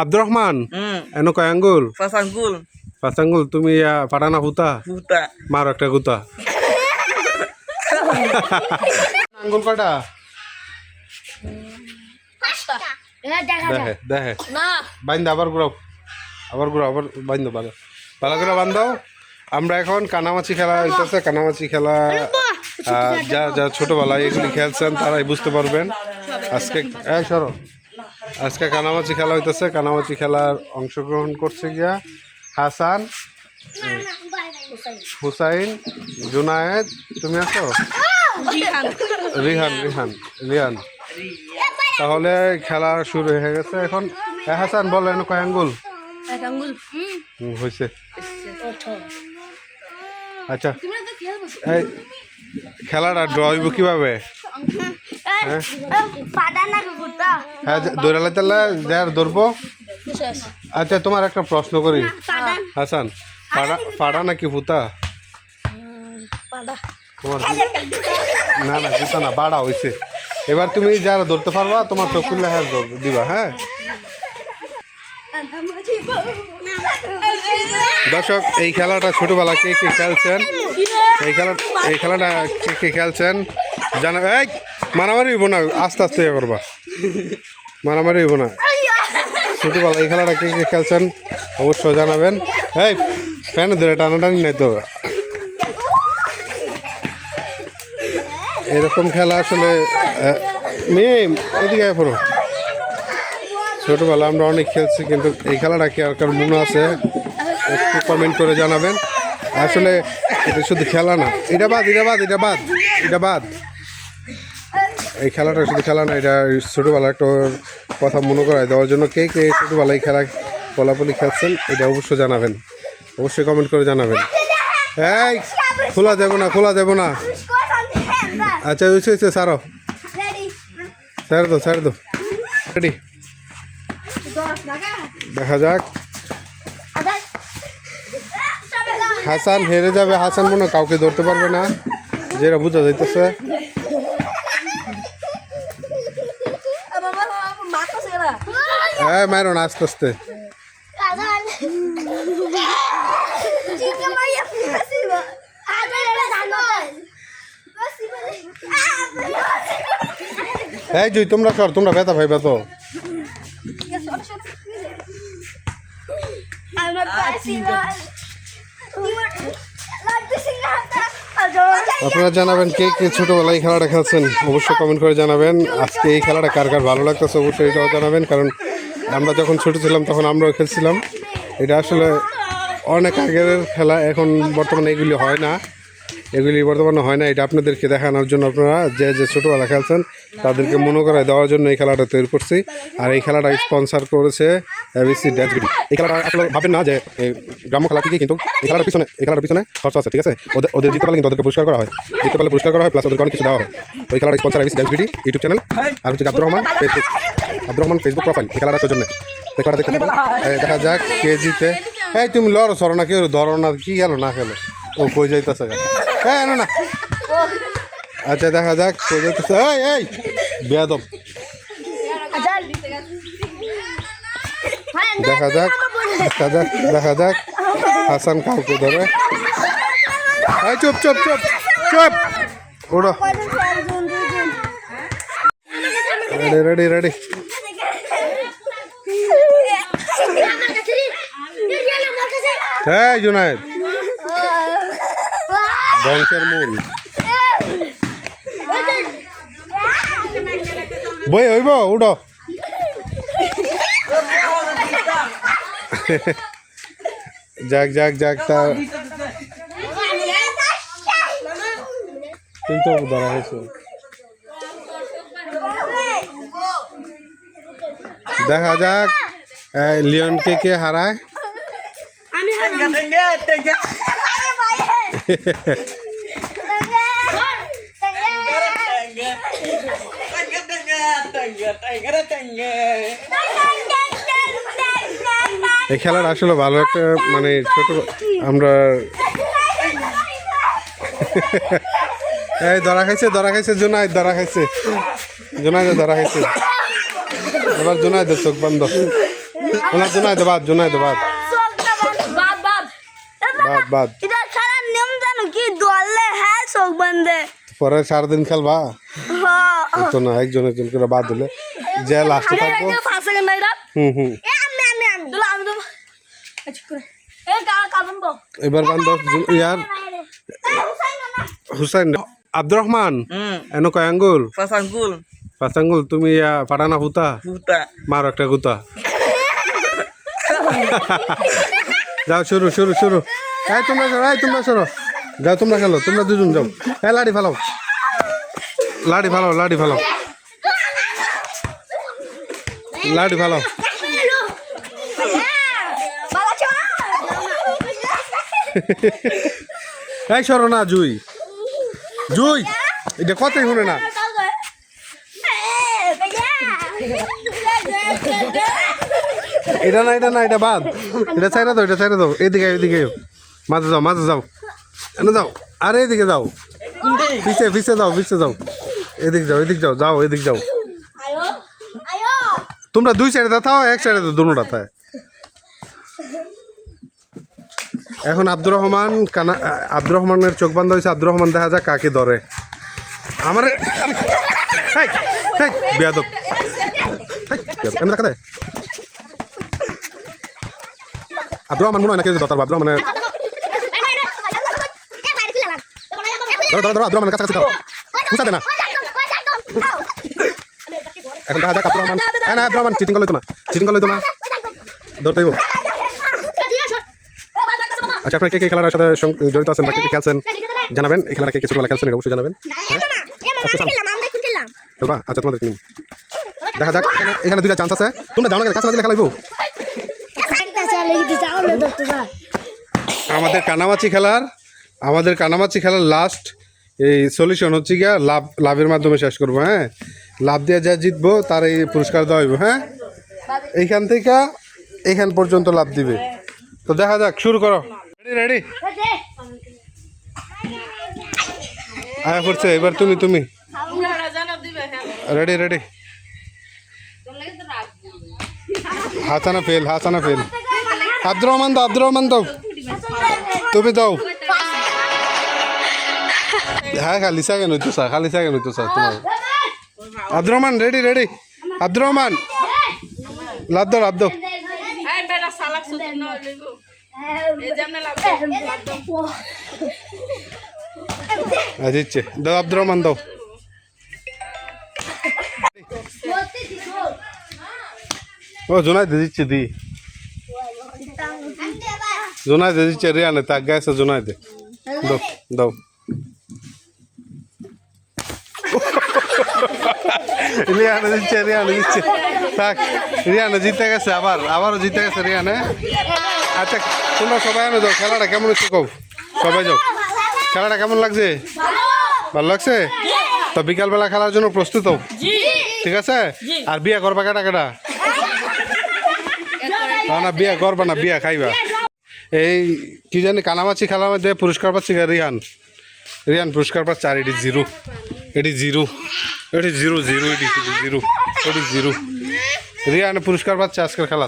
আব্দুর রহমান হুম। এনো কয় আঙ্গুল? পাঁচ আঙ্গুল। পাঁচ আঙ্গুল তুমি পাঠানা হুতা ফুটা মারো একটা গুতা। আঙ্গুল কয়টা? দেখে দেখে বাইন্দা আবার ঘুরাও। আবার ঘুরাও আবার বাইন্দো ভালো ভালো করে বান্ধাও আমরা এখন কানামাছি খেলা হইতেছে কানামাছি খেলা যা যা ছোটবেলায় এগুলি খেলছেন তারাই বুঝতে পারবেন। আজকে এই সরো। আজকে কানামাচি খেলা হইতেছে কানামাচি খেলার অংশগ্রহণ করছে গিয়া হাসান হুসাইন জুনায়েদ তুমি আছো? রিহান। রিহান রিহান তাহলে খেলা শুরু হয়ে গেছে এখন। হাসান বলো এনে কয় আঙ্গুল? হয়েছে আচ্ছা। এই খেলাটা ড্র হইব কীভাবে? হ্যাঁ দৌড়ালে তাহলে যার ধরবো আচ্ছা তোমার একটা প্রশ্ন করি। হাসান পাড়া পাড়া নাকি ফুতা তোমার না না জুতা না বাড়া হয়েছে এবার তুমি যারা ধরতে পারবা তোমার চোখ খুললে হ্যাঁ দিবা হ্যাঁ? দর্শক এই খেলাটা ছোটবেলা কে কে খেলছেন? এই খেলা এই খেলাটা কে কে খেলছেন? জানা এই! মারামারি হইব না, আস্তে আস্তে ইয়ে করবা। মারামারি হইব না। ছোটবেলা এই খেলাটা কে কে খেলছেন অবশ্যই জানাবেন। এই, ফ্যান ধরে টানাটানি নাই তো। এরকম খেলা আসলে মেয়ে, এদিকে পড়ো। ছোটবেলা আমরা অনেক খেলছি, কিন্তু এই খেলাটা কি আর কার মনে আছে? একটু কমেন্ট করে জানাবেন। আসলে এটা শুধু খেলা না, এটা বাদ এটা বাদ এটা বাদ এটা বাদ। এই খেলাটা শুধু খেলা না, এটা ছোটোবেলা একটা কথা মনে করায় দেওয়ার জন্য কে কে ছোটোবেলায় খেলা পলাপলি খেলছেন, এটা অবশ্যই জানাবেন। অবশ্যই কমেন্ট করে জানাবেন। এই, খোলা দেবো না, খোলা দেবো না। আচ্ছা হয়েছে হয়েছে সারো। স্যার দো স্যার দো। রেডি দেখা যাক। হাসান হেরে যাবে, হাসান মনে কাউকে ধরতে পারবে না যেটা বোঝা যাইতেছে। হ্যাঁ মারো না আস্তে আস্তে। এই জুই তোমরা কর তোমরা ব্যথা ভাই ব্যথা আপনারা জানাবেন কে কে ছোটবেলায় খেলাটা খেলছেন? অবশ্যই কমেন্ট করে জানাবেন। আজকে এই খেলাটা কার কার ভালো লাগতেছে অবশ্যই এটাও জানাবেন, কারণ আমরা যখন ছোটো ছিলাম তখন আমরাও খেলছিলাম। এটা আসলে অনেক আগের খেলা, এখন বর্তমানে এগুলি হয় না। এগুলি বর্তমানে হয় না, এটা আপনাদেরকে দেখানোর জন্য আপনারা যে যে ছোটোবেলা খেলছেন, তাদেরকে মনে করায় দেওয়ার জন্য এই খেলাটা তৈরি করছি। আর এই খেলাটা স্পন্সার করেছে এবিসি ড্যাচবিডি এই খেলাটা আসলে ভাবেন না যে গ্রাম্য খেলা ঠিকই, কিন্তু এই খেলাটার পিছনে, এই খেলাটার পিছনে খরচ আছে, ঠিক আছে? ওদের ওদের জিতে পারলে কিন্তু ওদেরকে পুরস্কার করা হয়। জিতে পারলে পুরস্কার করা হয় প্লাস ওদেরকে অনেক কিছু দেওয়া হয়। এই খেলাটা স্পন্সার এবিসি ড্যাচবিডি ইউটিউব চ্যানেল, আর হচ্ছে Abdur Rahman Facebook Abdur Rahman Facebook profile এই খেলাটার জন্য। এই খেলাটা দেখতে দেখা যাক কে জিতে। এই তুমি লড়ো, সরো না, কেউ ধরো না, কি গেলো? না খেলো ও, কই যাইতেছে? হ্যাঁ না আচ্ছা দেখা যাক এই এই, বেয়াদব। দেখা যাক দেখা যাক দেখা যাক। হাসান কাউকে ধরে। এই, চুপ চুপ চুপ চুপ। ওড়ো। রেডি রেডি রেডি হ্যাঁ জুনায়েদ। বংশের মূল বই হইব উঠো যাক যাক যাক তা কিন্তু ধরা হয়েছে দেখা যাক এই লিওনকে কে হারায় এই খেলার আসলে ভালো একটা মানে ছোট আমরা এই ধরা খাইছে ধরা খাইছে জোনায় ধরা খাইছে। জোনায় ধরা খাইছে। এবার জোনায় দে চোখ বন্ধ। ওনার জোনাইতে বাদ জোনাইতে বাদ বাদ। বাদ বাদ বাদ এটা খেলার নিয়ম জানো কি দলে হ্যাঁ চোখ বন্ধে। পরে সারাদিন খেলবা? হ্যাঁ। তো না একজন একজন করে বাদ দিলে। যে লাস্টে থাকব। হুম হুম। এ আমি আমি আমি। দিলা আমি তো আচ্ছা করে। এ কা কাবন তো এবার বান্ধব ইয়ার হুসাইন আব্দুর রহমান. এনো কয় আঙ্গুল. পাঁচ আঙ্গুল। তুমি ইয়া পাঠানা হুতা. মারো একটা গুতা। যাও শুরু শুরু শুরু এই তোমরা সরো এই তোমরা সরো। যাও তোমরা খেলো তোমরা দুজন যাও। এই লাড়ি ফেলাও। লাড়ি ফেলাও লাড়ি ফেলাও। লাড়ি ফেলাও। এই সরো না জুই। জুই এটা কথাই শুনে না। এটা না এটা না এটা বাদ। এটা চাইরা দাও এটা চাইরা দাও। এদিকে এদিকে। মাঝে যাও মাঝে যাও। এনে যাও আরে, এদিকে যাও। পিছে পিছে যাও পিছে যাও। এদিক যাও এদিক যাও যাও, এদিক যাও। তোমরা দুই সাইডে দাও এক সাইডে দাও থায়। এখন আব্দুর রহমান কানা আব্দুর রহমানের চোখ বন্ধ হয়েছে। আব্দুর রহমান দেখা যাক কাকে ধরে। আমার আব্দুর রহমান মনে হয় না কেউ দরকার আব্দুর রহমানের ধরো ধরো ধরো আব্দুর রহমানের কাছাকাছি ধরো। দে না। এখন দেখা যাক, আব্দুর রহমান। হ্যাঁ না আব্দুর রহমান চিটিং করলে তো না চিটিং করলে তো না ধরতেই। আচ্ছা আপনার কে কে খেলার সাথে জড়িত আছেন বা কে খেলছেন জানাবেন। এই খেলাটা কে কে ছোটবেলা খেলছেন অবশ্যই জানাবেন। খেলবা আচ্ছা তোমাদের টিম দেখা যাক, এখানে দুইটা চান্স আছে। তোমরা জানো কাছে দিলে খেলাইবো? আমাদের কানামাছি খেলার আমাদের কানামাছি খেলার লাস্ট এই সলিউশন হচ্ছে গিয়া লাভ, লাভের মাধ্যমে শেষ করব হ্যাঁ? লাভ দিয়ে যা জিতবো, তার এই পুরস্কার দেওয়া হইব হ্যাঁ? এইখান থেকে এইখান পর্যন্ত লাভ দিবে। তো দেখা যাক, শুরু করো। রেডি রেডি আয়া করছে, এবার তুমি তুমি। Ready ready Hasana fail Hasana fail Abdur Rahman দাও, আব্দুর রহমান দাও। তুমি দাও। হ্যাঁ খালি সেকেন্ড হইতো স্যার খালি সেকেন্ড হইতো স্যার তোমার। Abdur Rahman ready ready Abdur Rahman love দাও লাভ দাও। Ay, pero salak sudah no, ligo. Jangan lah. আজ ইচ্ছে দাও আব্দুর রহমান দাও ও জোনাই দিচ্ছে দি। জোনাই দিচ্ছে রিয়ানে তাক গাছে জোনাই দে। দাও দাও। রিয়ানে দিচ্ছে রিয়ানে দিচ্ছে থাক রিয়ানে জিতে গেছে আবার আবারও জিতে গেছে রিয়ানে। আচ্ছা তোমরা সবাই আনো যাও খেলাটা কেমন হচ্ছে কব সবাই যাও। খেলাটা কেমন লাগছে? ভালো লাগছে? তো বিকালবেলা খেলার জন্য প্রস্তুত হও। ঠিক আছে? আর বিয়া করবা কেটা কেটা না না বিয়া করবা না বিয়া খাইবা। এই কি জানি কানামাছি খেলার মধ্যে পুরস্কার পাচ্ছি রিহান রিহান পুরস্কার পাচ্ছে আর এটি জিরো। এটি জিরো এটি জিরো জিরো এটি জিরো এটি জিরো রিহান পুরস্কার পাচ্ছে আজকের খেলা